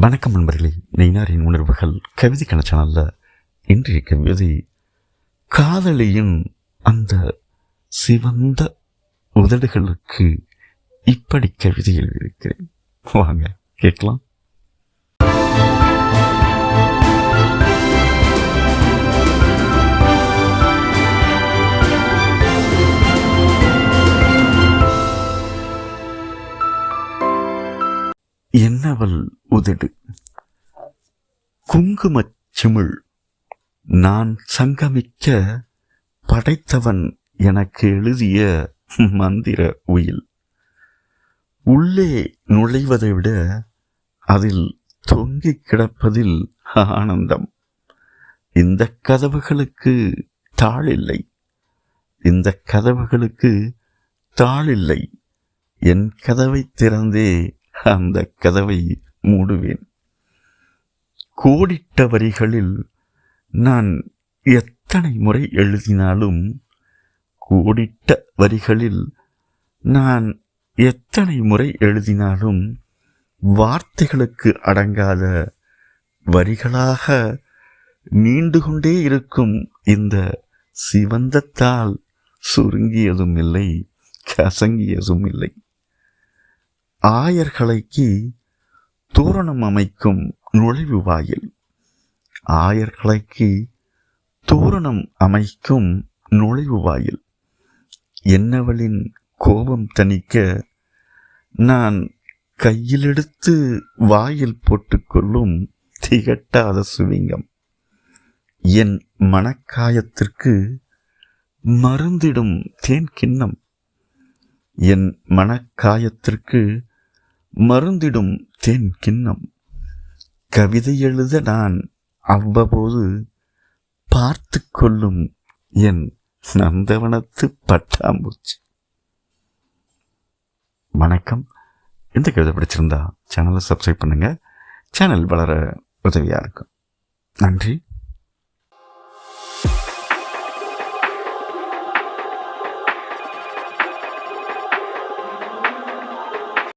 வணக்கம் நண்பர்களே நெய்னாரின் உணர்வுகள். கவிதை கணச்சனல்ல இன்றைய கவிதை காதலியின் அந்த சிவந்த உதடுகளுக்கு இப்படி கவிதை எழுதியிருக்கிறேன். வாங்க கேட்கலாம். என்னவள் உதடு. குங்குமச் சிமிழ். நான் சங்கமிக்க படைத்தவன் எனக்கு எழுதிய மந்திர உயில். உள்ளே நுழைவதை விட அதில் தொங்கிக் கிடப்பதில் ஆனந்தம். இந்த கதவுகளுக்கு தாளில்லை. இந்த கதவுகளுக்கு தாளில்லை. என் கதவை திறந்தே அந்த கதவை மூடுவேன். கோடிட்ட வரிகளில் நான் எத்தனை முறை எழுதினாலும் கோடிட்ட வரிகளில் நான் எத்தனை முறை எழுதினாலும் வார்த்தைகளுக்கு அடங்காத வரிகளாக நீண்டு கொண்டே இருக்கும் இந்த சிவந்தத்தால் சுருங்கியதும் இல்லை கசங்கியதும் இல்லை ஆயர்களைக்கு தோரணம் அமைக்கும் நுழைவு வாயில். ஆயர்களைக்கு தோரணம் அமைக்கும் நுழைவு வாயில். என்னவளின் கோபம் தணிக்க நான் கையிலெடுத்து வாயில் போட்டுக்கொள்ளும் திகட்டாத சுவிங்கம். என் மனக்காயத்திற்கு மருந்திடும் தேன் கிண்ணம். என் மனக்காயத்திற்கு மருந்திடும் தேன் கிண்ணம். கவிதை எழுத நான் அவ்வப்போது பார்த்து கொள்ளும் என் நந்தவனத்து பட்டாம்பூச்சி. வணக்கம். இந்த கவிதை பிடிச்சிருந்தா சேனலை சப்ஸ்கிரைப் பண்ணுங்கள் சேனல் வளர உதவியாக இருக்கும். நன்றி.